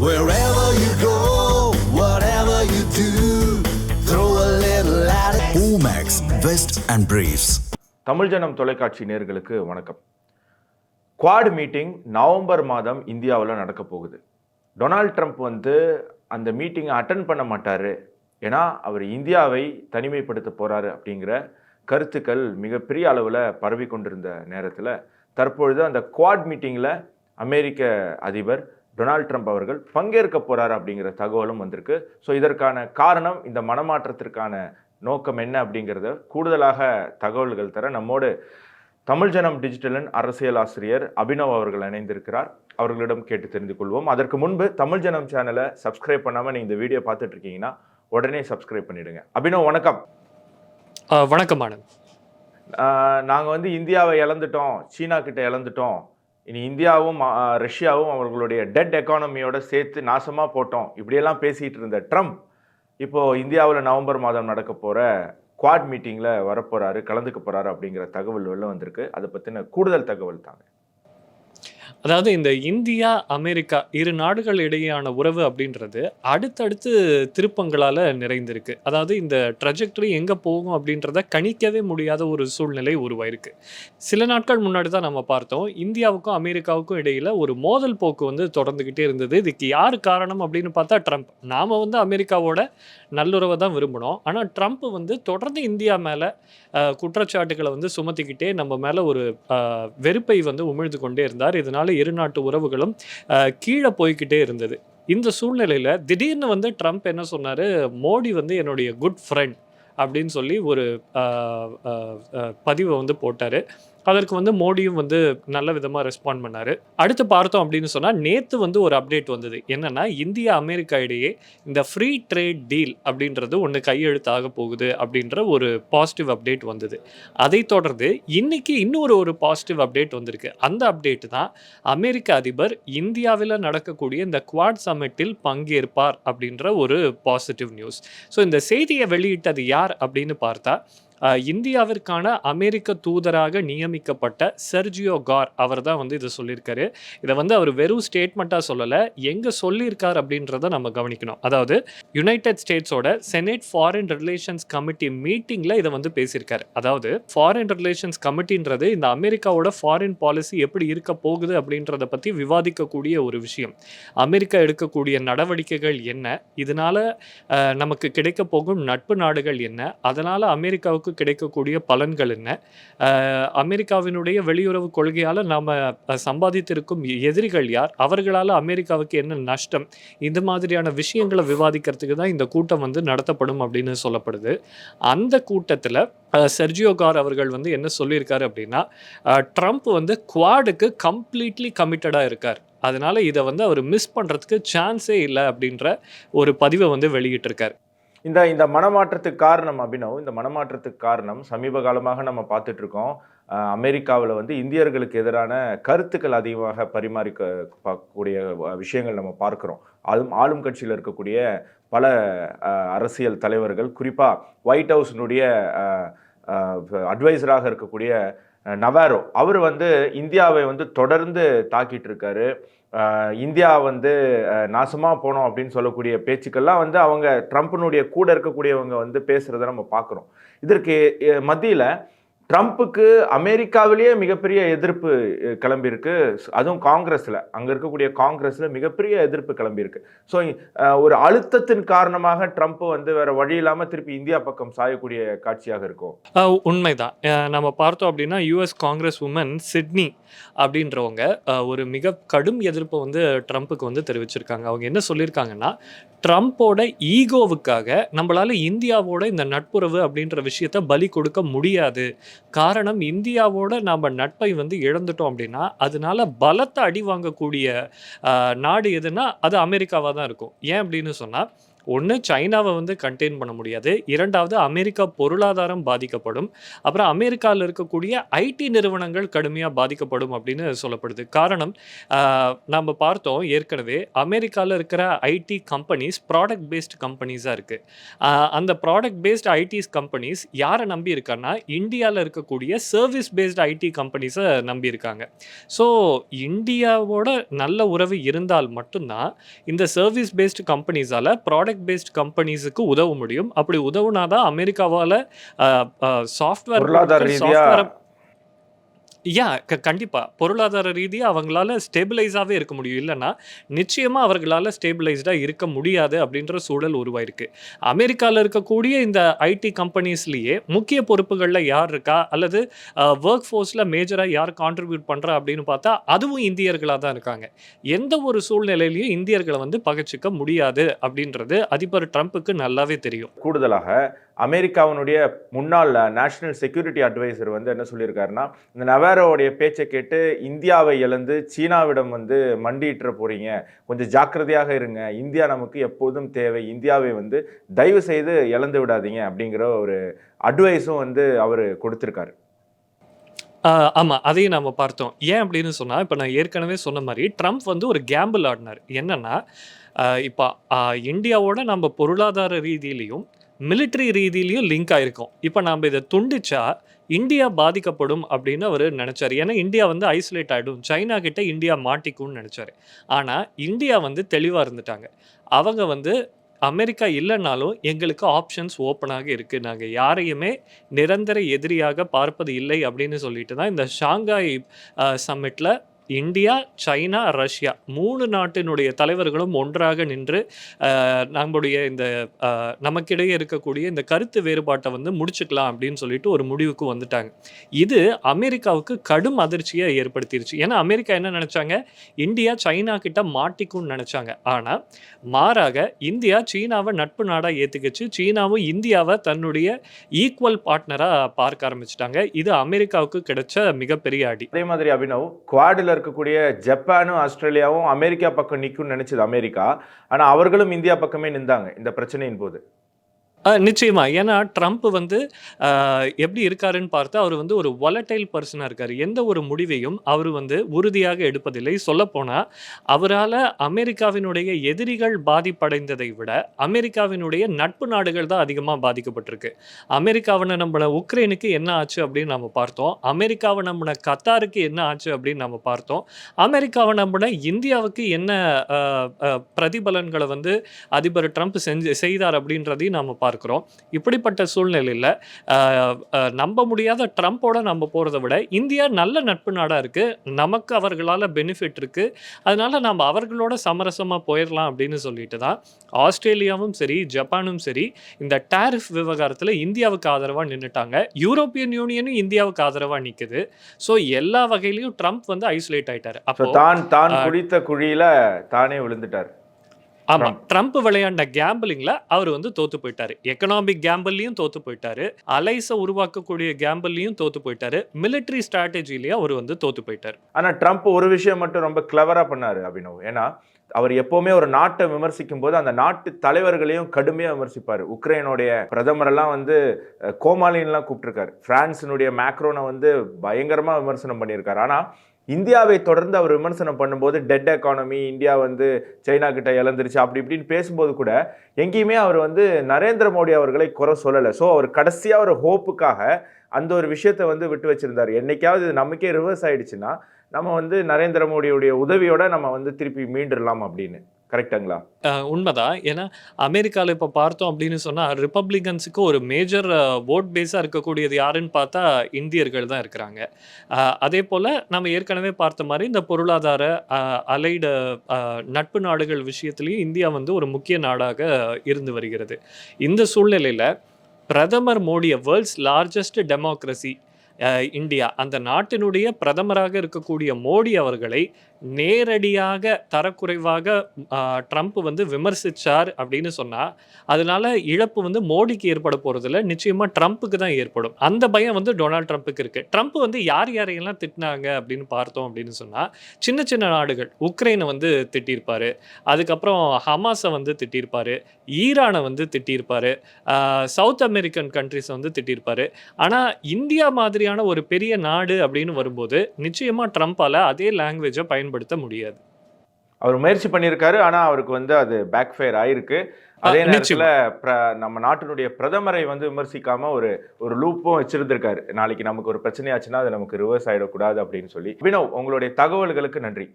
Wherever you go, whatever you do, throw a little at it. Omax, Vest and Briefs. Tamil ஜனம் தொலைக்காட்சி நேர்களுக்கு வணக்கம் quad meeting November மாதம் இந்தியாவில் நடக்க போகுது டொனால்ட் ட்ரம்ப் வந்து அந்த மீட்டிங்கை அட்டன் பண்ண மாட்டார் ஏன்னா அவர் இந்தியாவை தனிமைப்படுத்த போகிறாரு அப்படிங்கிற கருத்துக்கள் மிகப்பெரிய அளவில் பரவி கொண்டிருந்த நேரத்தில் தற்பொழுது அந்த குவாட் மீட்டிங்கில் அமெரிக்க அதிபர் டொனால்ட் ட்ரம்ப் அவர்கள் பங்கேற்க போகிறார் அப்படிங்கிற தகவலும் வந்திருக்கு. ஸோ இதற்கான காரணம் இந்த மனமாற்றத்திற்கான நோக்கம் என்ன அப்படிங்கிறத கூடுதலாக தகவல்கள் தர நம்மோடு தமிழ் ஜனம் டிஜிட்டலின் அரசியல் ஆசிரியர் அபினவ் அவர்கள் இணைந்திருக்கிறார். அவர்களிடம் கேட்டு தெரிந்து கொள்வோம். அதற்கு முன்பு தமிழ் ஜனம் சேனலை சப்ஸ்கிரைப் பண்ணாமல் நீங்கள் இந்த வீடியோ பார்த்துட்டு இருக்கீங்கன்னா உடனே சப்ஸ்கிரைப் பண்ணிடுங்க. அபினவ் வணக்கம். வணக்கம் ஆனந்த் நாங்கள் வந்து இந்தியாவை இழந்துட்டோம் சீனா கிட்ட இழந்துட்டோம். இனி இந்தியாவும் ரஷ்யாவும் அவர்களுடைய டெட் எக்கானமியோட சேர்த்து நாசமாக போட்டோம். இப்படியெல்லாம் பேசிகிட்டு இருந்த ட்ரம்ப் இப்போது இந்தியாவில் நவம்பர் மாதம் நடக்க போகிற குவாட் மீட்டிங்கில் வரப்போகிறாரு கலந்துக்க போகிறாரு அப்படிங்கிற தகவல் வெளில வந்திருக்கு. அதை பற்றின கூடுதல் தகவல் தாங்க. அதாவது இந்த இந்தியா அமெரிக்கா இரு நாடுகள் இடையேயான உறவு அப்படின்றது அடுத்தடுத்து திருப்பங்களால் நிறைந்திருக்கு. அதாவது இந்த ட்ரஜெக்டரி எங்கே போகும் அப்படின்றத கணிக்கவே முடியாத ஒரு சூழ்நிலை உருவாயிருக்கு. சில நாட்கள் முன்னாடி தான் நம்ம பார்த்தோம். இந்தியாவுக்கும் அமெரிக்காவுக்கும் இடையில ஒரு மோதல் போக்கு வந்து தொடர்ந்துக்கிட்டே இருந்தது. இதுக்கு யார் காரணம் அப்படின்னு பார்த்தா ட்ரம்ப் நாம் வந்து அமெரிக்காவோட நல்லுறவை தான் விரும்பினோம். ஆனால் ட்ரம்ப் வந்து தொடர்ந்து இந்தியா மேலே குற்றச்சாட்டுகளை வந்து சுமத்திக்கிட்டே நம்ம மேலே ஒரு வெறுப்பை வந்து உமிழ்ந்து கொண்டே இருந்தார். இதனால் இரு நாட்டு உறவுகளும் கீழே போய்கிட்டே இருந்தது. இந்த சூழ்நிலையில் திடீர்னு வந்து ட்ரம்ப் என்ன சொன்னார்? மோடி வந்து என்னுடைய குட் ஃப்ரெண்ட் அப்படின்னு சொல்லி ஒரு பதிவை வந்து போட்டார். அதற்கு வந்து மோடியும் வந்து நல்ல விதமாக ரெஸ்பாண்ட் பண்ணார். அடுத்து பார்த்தோம் அப்படின்னு சொன்னால் நேற்று வந்து ஒரு அப்டேட் வந்தது. என்னென்னா இந்தியா அமெரிக்கா இடையே இந்த ஃப்ரீ ட்ரேட் டீல் அப்படின்றது ஒன்று கையெழுத்தாக போகுது அப்படின்ற ஒரு பாசிட்டிவ் அப்டேட் வந்தது. அதை தொடர்ந்து இன்னைக்கு இன்னொரு ஒரு பாசிட்டிவ் அப்டேட் வந்திருக்கு. அந்த அப்டேட் தான் அமெரிக்க அதிபர் இந்தியாவில் நடக்கக்கூடிய இந்த குவாட் சமிட்டில் பங்கேற்பார் அப்படின்ற ஒரு பாசிட்டிவ் நியூஸ் ஸோ இந்த செய்தியை வெளியிட்டது யார் அப்படின்னு பார்த்தா இந்தியாவிற்கான அமெரிக்க தூதராக நியமிக்கப்பட்ட செர்ஜியோ கார் அவர் தான் வந்து இதை சொல்லியிருக்காரு. இதை வந்து அவர் வெறும் ஸ்டேட்மெண்ட்டாக சொல்லலை எங்கே சொல்லியிருக்கார் அப்படின்றத நம்ம கவனிக்கணும். அதாவது யுனைடெட் ஸ்டேட்ஸோட செனேட் ஃபாரின் ரிலேஷன்ஸ் கமிட்டி மீட்டிங்கில் இதை வந்து பேசியிருக்காரு. அதாவது ஃபாரின் ரிலேஷன்ஸ் கமிட்டின்றது இந்த அமெரிக்காவோட ஃபாரின் பாலிசி எப்படி இருக்க போகுது அப்படின்றத பற்றி விவாதிக்கக்கூடிய ஒரு விஷயம். அமெரிக்கா எடுக்கக்கூடிய நடவடிக்கைகள் என்ன? இதனால் நமக்கு கிடைக்க போகும் நட்பு நாடுகள் என்ன? அதனால் அமெரிக்காவுக்கு கிடைக்கக்கூடிய பலன்கள் என்ன? அமெரிக்காவினுடைய வெளியுறவு கொள்கையால் நாம் சம்பாதித்திருக்கும் எதிரிகள் யார்? அவர்களால் அமெரிக்காவுக்கு என்ன நஷ்டம்? இந்த மாதிரியான விஷயங்களை விவாதிக்கிறதுக்கு தான் இந்த கூட்டம் வந்து நடத்தப்படும் அப்படின்னு சொல்லப்படுது. அந்த கூட்டத்தில் செர்ஜியோ கார் அவர்கள் வந்து என்ன சொல்லியிருக்காரு அப்படின்னா ட்ரம்ப் வந்து குவாடுக்கு கம்ப்ளீட்லி கமிட்டடாக இருக்கார். அதனால இதை வந்து அவர் மிஸ் பண்ணுறதுக்கு சான்ஸே இல்லை அப்படின்ற ஒரு பதிவை வந்து வெளியிட்டிருக்காரு. இந்த இந்த மனமாற்றத்துக்கு காரணம் அபினவ் இந்த மனமாற்றத்துக்கு காரணம் சமீப காலமாக நம்ம பார்த்துட்டு இருக்கோம் அமெரிக்காவில் வந்து இந்தியர்களுக்கு எதிரான கருத்துக்கள் அதிகமாக பரிமாறிக்க பார்க்கக்கூடிய விஷயங்கள் நம்ம பார்க்குறோம். ஆளும் ஆளும் கட்சியில் இருக்கக்கூடிய பல அரசியல் தலைவர்கள் குறிப்பாக ஒயிட் ஹவுஸினுடைய அட்வைசராக இருக்கக்கூடிய நவாரோ அவர் வந்து இந்தியாவை வந்து தொடர்ந்து தாக்கிட்டு இருக்காரு இந்தியா வந்து நாசமாக போனோம் அப்படின்னு சொல்லக்கூடிய பேச்சுக்கள்லாம் வந்து அவங்க ட்ரம்ப்னுடைய கூட இருக்கக்கூடியவங்க வந்து பேசுகிறத நம்ம பார்க்குறோம். இதற்கு மத்தியில் ட்ரம்ப்புக்கு அமெரிக்காவிலேயே மிகப்பெரிய எதிர்ப்பு கிளம்பியிருக்கு. அதுவும் காங்கிரஸில். அங்கே இருக்கக்கூடிய காங்கிரஸில் மிகப்பெரிய எதிர்ப்பு கிளம்பியிருக்கு. ஸோ ஒரு அழுத்தத்தின் காரணமாக ட்ரம்ப் வந்து வேற வழி இல்லாமல் திருப்பி இந்தியா பக்கம் சாயக்கூடிய காட்சியாக இருக்கும். உண்மைதான். நம்ம பார்த்தோம் அப்படின்னா யூஎஸ் காங்கிரஸ் உமன் சிட்னி அப்படின்றவங்க ஒரு மிக கடும் எதிர்ப்பை வந்து ட்ரம்ப்புக்கு வந்து தெரிவிச்சிருக்காங்க. அவங்க என்ன சொல்லியிருக்காங்கன்னா ட்ரம்ப்போட ஈகோவுக்காக நம்மளால் இந்தியாவோட இந்த நட்புறவு அப்படின்ற விஷயத்த பலி கொடுக்க முடியாது. காரணம் இந்தியாவோட நாம் நட்பை வந்து இழந்துட்டோம் அப்படின்னா அதனால பலத்தை அடி வாங்கக்கூடிய நாடு எதுனா அது அமெரிக்காவாக தான் இருக்கும். ஏன் அப்படின்னு சொன்னால் ஒன்று சைனாவை வந்து கண்டெயின் பண்ண முடியாது. இரண்டாவது அமெரிக்கா பொருளாதாரம் பாதிக்கப்படும். அப்புறம் அமெரிக்காவில் இருக்கக்கூடிய ஐடி நிறுவனங்கள் கடுமையாக பாதிக்கப்படும் அப்படின்னு சொல்லப்படுது. காரணம் நம்ம பார்த்தோம் ஏற்கனவே அமெரிக்காவில் இருக்கிற ஐடி கம்பெனிஸ் ப்ராடக்ட் பேஸ்ட் கம்பெனிஸாக இருக்குது அந்த ப்ராடக்ட் பேஸ்ட் ஐடிஸ் கம்பெனிஸ் யாரை நம்பி இருக்கான்னா இந்தியாவில் இருக்கக்கூடிய சர்வீஸ் பேஸ்ட் ஐடி கம்பெனிஸை நம்பி இருக்காங்க. ஸோ இந்தியாவோட நல்ல உறவு இருந்தால் மட்டும்தான் இந்த சர்வீஸ் பேஸ்டு கம்பெனிஸால் ப்ராடக்ட் பேஸ்ட் கம்பெனிஸுக்கு உதவ முடியும். அப்படி உதவுனாதான் அமெரிக்காவால் சாஃப்ட்வேர் பொருளாதார யா க கண்டிப்பாக பொருளாதார ரீதியாக அவங்களால ஸ்டேபிளைஸாகவே இருக்க முடியும். இல்லைன்னா நிச்சயமாக அவர்களால் ஸ்டேபிளைஸ்டாக இருக்க முடியாது அப்படின்ற சூழல் உருவாயிருக்கு. அமெரிக்காவில் இருக்கக்கூடிய இந்த ஐடி கம்பெனிஸ்லேயே முக்கிய பொறுப்புகளில் யார் இருக்கா? அல்லது ஒர்க் ஃபோர்ஸில் மேஜராக யார் கான்ட்ரிபியூட் பண்ணுறா அப்படின்னு பார்த்தா அதுவும் இந்தியர்களாக தான் இருக்காங்க. எந்த ஒரு சூழ்நிலையிலையும் இந்தியர்களை வந்து பகச்சிக்க முடியாது அப்படின்றது அதிபர் ட்ரம்ப்புக்கு நல்லாவே தெரியும். கூடுதலாக அமெரிக்காவினுடைய முன்னாள் நேஷனல் செக்யூரிட்டி அட்வைசர் வந்து என்ன சொல்லியிருக்காருன்னா இந்த நவேரோடைய பேச்சை கேட்டு இந்தியாவை இழந்து சீனாவிடம் வந்து மண்டியிட்டுற போகிறீங்க கொஞ்சம் ஜாக்கிரதையாக இருங்க. இந்தியா நமக்கு எப்போதும் தேவை. இந்தியாவை வந்து தயவு செய்து இழந்து விடாதீங்க அப்படிங்கிற ஒரு அட்வைஸும் வந்து அவர் கொடுத்துருக்காரு. ஆமாம் அதையும் நம்ம பார்த்தோம். ஏன் அப்படின்னு சொன்னால் இப்போ நான் ஏற்கனவே சொன்ன மாதிரி ட்ரம்ப் வந்து ஒரு கேம்பிள் ஆடினார். என்னென்னா இப்போ இந்தியாவோட நம்ம பொருளாதார ரீதியிலையும் மிலிட்ரி ரீதியிலையும் லிங்க் ஆகிருக்கும் இப்போ நாம் இதை துண்டிச்சா இந்தியா பாதிக்கப்படும் அப்படின்னு அவர் நினச்சார். ஏன்னா இந்தியா வந்து ஐசோலேட் ஆகிடும் சைனா கிட்ட இந்தியா மாட்டிக்கும்னு நினச்சார். ஆனால் இந்தியா வந்து தெளிவாக இருந்துட்டாங்க. அவங்க வந்து அமெரிக்கா இல்லைனாலும் எங்களுக்கு ஆப்ஷன்ஸ் ஓப்பனாக இருக்குது நாங்கள் யாரையுமே நிரந்தர எதிரியாக பார்ப்பது இல்லை அப்படின்னு சொல்லிட்டு தான் இந்த ஷாங்காய் சம்மிட்டில் இந்தியா சைனா ரஷ்யா மூணு நாட்டினுடைய தலைவர்களும் ஒன்றாக நின்று நம்முடைய இந்த நமக்கிடையே இருக்கக்கூடிய இந்த கருத்து வேறுபாட்டை வந்து முடிச்சுக்கலாம் அப்படின்னு சொல்லிட்டு ஒரு முடிவுக்கு வந்துட்டாங்க. இது அமெரிக்காவுக்கு கடும் அதிர்ச்சியை ஏற்படுத்திருச்சு. ஏன்னா அமெரிக்கா என்ன நினைச்சாங்க? இந்தியா சைனா கிட்ட மாட்டிக்கும்னு நினைச்சாங்க. ஆனால் மாறாக இந்தியா சீனாவை நட்பு நாடாக ஏற்றுக்கிச்சு சீனாவும் இந்தியாவை தன்னுடைய ஈக்குவல் பார்ட்னராக பார்க்க ஆரம்பிச்சிட்டாங்க. இது அமெரிக்காவுக்கு கிடைச்ச மிகப்பெரிய அடி. அதே மாதிரி அபினவ் குவாடில் இருக்கக்கூடிய ஜப்பானும் ஆஸ்திரேலியாவும் அமெரிக்கா பக்கம் நிற்கும்னு நினைச்சது அமெரிக்கா. ஆனால் அவர்களும் இந்தியா பக்கமே நின்றாங்க இந்த பிரச்சனையின் போது. நிச்சயமா. ஏன்னா ட்ரம்ப் வந்து எப்படி இருக்காருன்னு பார்த்தா அவர் வந்து ஒரு வொலட்டைல் பர்சனாக இருக்கார். எந்த ஒரு முடிவையும் அவர் வந்து உறுதியாக எடுப்பதில்லை. சொல்லப்போனால் அவரால் அமெரிக்காவினுடைய எதிரிகள் பாதிப்படைந்ததை விட அமெரிக்காவினுடைய நட்பு நாடுகள் தான் அதிகமாக பாதிக்கப்பட்டிருக்கு. அமெரிக்காவை நம்மளை உக்ரைனுக்கு என்ன ஆச்சு அப்படின்னு நம்ம பார்த்தோம். அமெரிக்காவை நம்பின கத்தாருக்கு என்ன ஆச்சு அப்படின்னு நம்ம பார்த்தோம். அமெரிக்காவை நம்பின இந்தியாவுக்கு என்ன பிரதிபலன்களை வந்து அதிபர் ட்ரம்ப் செஞ்சு செய்தார் அப்படின்றதையும் நம்ம பார்க்குறோம். இப்படிப்பட்ட சூழ்நிலையில் நம்ப முடியாத ட்ரம்ப்போட நம்ம போகிறத விட இந்தியா நல்ல நட்பு நாடாக இருக்குது நமக்கு அவர்களால் பெனிஃபிட் இருக்குது அதனால நம்ம அவர்களோட சமரசமாக போயிடலாம் அப்படின்னு சொல்லிட்டு தான் ஆஸ்திரேலியாவும் சரி ஜப்பானும் சரி இந்த டாரிஃப் விவகாரத்தில் இந்தியாவுக்கு ஆதரவாக நின்றுட்டாங்க யூரோப்பியன் யூனியனும் இந்தியாவுக்கு ஆதரவாக நிற்குது ஸோ எல்லா வகையிலையும் ட்ரம்ப் வந்து ஐசோலேட் ஆயிட்டாரு. அப்போ தான் தான் குடித்த குழியில தானே விழுந்துட்டார். ஆமா ட்ரம்ப் விளையாண்ட கேம்பிளிங்ல அவர் வந்து தோத்து போயிட்டாரு. எக்கனாமிக் கேம்பிள்லயும் தோத்து போயிட்டாரு. அலைஸை உருவாக்கக்கூடிய கேம்பிள்லயும் தோத்து போயிட்டாரு. மிலிட்டரி ஸ்ட்ராட்டஜிலயும் அவர் வந்து தோத்து போயிட்டாரு. ஆனா ட்ரம்ப் ஒரு விஷயம் மட்டும் ரொம்ப கிளவரா பண்ணாரு அபினவ். ஏன்னா அவர் எப்பவுமே ஒரு நாட்டை விமர்சிக்கும் போது அந்த நாட்டு தலைவர்களையும் கடுமையா விமர்சிப்பாரு. உக்ரைனுடைய பிரதமரெல்லாம் வந்து அஹ், கோமாளின்லாம் கூப்பிட்டிருக்காரு. பிரான்சினுடைய மேக்ரோனை வந்து பயங்கரமா விமர்சனம் பண்ணியிருக்காரு. ஆனா இந்தியாவை தொடர்ந்து அவர் விமர்சனம் பண்ணும்போது டெட் எக்கானமி இந்தியா வந்து சைனா கிட்ட இழந்துருச்சு அப்படி இப்படின்னு பேசும்போது கூட எங்கேயுமே அவர் வந்து நரேந்திர மோடி அவர்களை குறை சொல்லலை. ஸோ அவர் கடைசியாக ஒரு ஹோப்புக்காக அந்த ஒரு விஷயத்தை வந்து விட்டு வச்சுருந்தார். என்னைக்காவது இது நமக்கே ரிவர்ஸ் ஆயிடுச்சுன்னா நம்ம வந்து நரேந்திர மோடியுடைய உதவியோட நம்ம வந்து திருப்பி மீண்டுடலாம் அப்படின்னு. கரெக்டுங்களா? உண்மைதான். ஏன்னா அமெரிக்காவில் இப்போ பார்த்தோம் அப்படின்னு சொன்னால் ரிப்பப்ளிகன்ஸுக்கு ஒரு மேஜர் ஓட் பேஸாக இருக்கக்கூடியது யாருன்னு பார்த்தா இந்தியர்கள் தான் இருக்கிறாங்க. அதே போல் நம்ம ஏற்கனவே பார்த்த மாதிரி இந்த பொருளாதார அலைடு நட்பு நாடுகள் விஷயத்துலையும் இந்தியா வந்து ஒரு முக்கிய நாடாக இருந்து வருகிறது. இந்த சூழ்நிலையில் பிரதமர் மோடியை வேர்ல்ட்ஸ் லார்ஜஸ்ட் டெமோக்ரஸி இந்தியா. அந்த நாட்டினுடைய பிரதமராக இருக்கக்கூடிய மோடி அவர்களை நேரடியாக தரக்குறைவாக ட்ரம்ப் வந்து விமர்சிச்சார் அப்படின்னு சொன்னால் அதனால இழப்பு வந்து மோடிக்கு ஏற்பட போகிறதில்ல நிச்சயமாக ட்ரம்ப்புக்கு தான் ஏற்படும். அந்த பயம் வந்து டொனால்ட் ட்ரம்ப்புக்கு இருக்குது ட்ரம்ப் வந்து யார் யாரையெல்லாம் திட்டினாங்க அப்படின்னு பார்த்தோம் அப்படின்னு சொன்னால் சின்ன சின்ன நாடுகள். உக்ரைனை வந்து திட்டியிருப்பார். அதுக்கப்புறம் ஹமாஸை வந்து திட்டியிருப்பார். ஈரானை வந்து திட்டியிருப்பார். சவுத் அமெரிக்கன் கண்ட்ரிஸை வந்து திட்டியிருப்பார். ஆனால் இந்தியா மாதிரியான ஒரு பெரிய நாடு அப்படின்னு வரும்போது நிச்சயமா ட்ரம்ப்பால அதே லாங்குவேஜை பயன்படுத்த முடியாது. அவர் முயற்சி பண்ணியிருக்காரு ஆனா அவருக்கு வந்து அது பேக் ஃபயர் ஆயிருக்கு அதே நேரத்துல நம்ம நாட்டினுடைய பிரதமரை வந்து விமர்சிக்காம ஒரு ஒரு லூப்பும் வச்சிருந்திருக்காரு. நாளைக்கு நமக்கு ஒரு பிரச்சனையாச்சுன்னா அது நமக்கு ரிவர்ஸ் ஆயிடக்கூடாது அப்படின்னு சொல்லி. வினோ உங்களுடைய தகவல்களுக்கு நன்றி.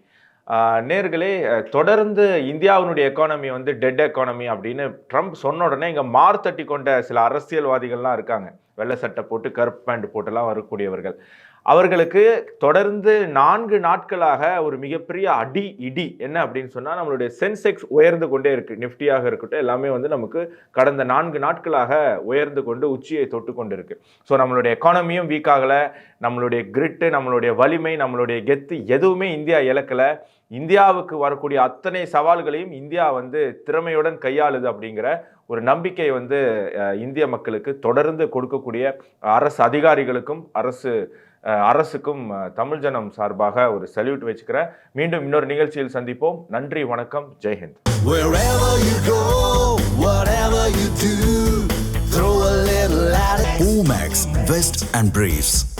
நேர்களே தொடர்ந்து இந்தியாவினுடைய எக்கானமி வந்து டெட் எக்கானமி அப்படின்னு ட்ரம்ப் சொன்ன உடனே இங்கே மார் தட்டி கொண்ட சில அரசியல்வாதிகள்லாம் இருக்காங்க. வெள்ளை சட்டை போட்டு கருப்பு பேண்ட் போட்டுலாம் வரக்கூடியவர்கள். அவர்களுக்கு தொடர்ந்து நான்கு நாட்களாக ஒரு மிகப்பெரிய அடி இடி என்ன அப்படின்னு சொன்னால் நம்மளுடைய சென்செக்ஸ் உயர்ந்து கொண்டே இருக்குது நிஃப்டியாக இருக்கட்டும் எல்லாமே வந்து நமக்கு கடந்த நான்கு நாட்களாக உயர்ந்து கொண்டு உச்சியை தொட்டு கொண்டு இருக்குது ஸோ நம்மளுடைய எக்கானமியும் வீக் ஆகலை. நம்மளுடைய கிரிட்டு நம்மளுடைய வலிமை நம்மளுடைய கெத்து எதுவுமே இந்தியா இழக்கல. இந்தியாவுக்கு வரக்கூடிய அத்தனை சவால்களையும் இந்தியா வந்து திறமையுடன் கையாளுது அப்படிங்கிற ஒரு நம்பிக்கை வந்து இந்திய மக்களுக்கு தொடர்ந்து கொடுக்கக்கூடிய அரசு அதிகாரிகளுக்கும் அரசு அரசுக்கும் தமிழ் ஜனம் சார்பாக ஒரு சல்யூட் வச்சுக்கிறேன் மீண்டும் இன்னொரு நிகழ்ச்சியில் சந்திப்போம் நன்றி வணக்கம் ஜெய்ஹிந்த். Omax, Vest and Briefs.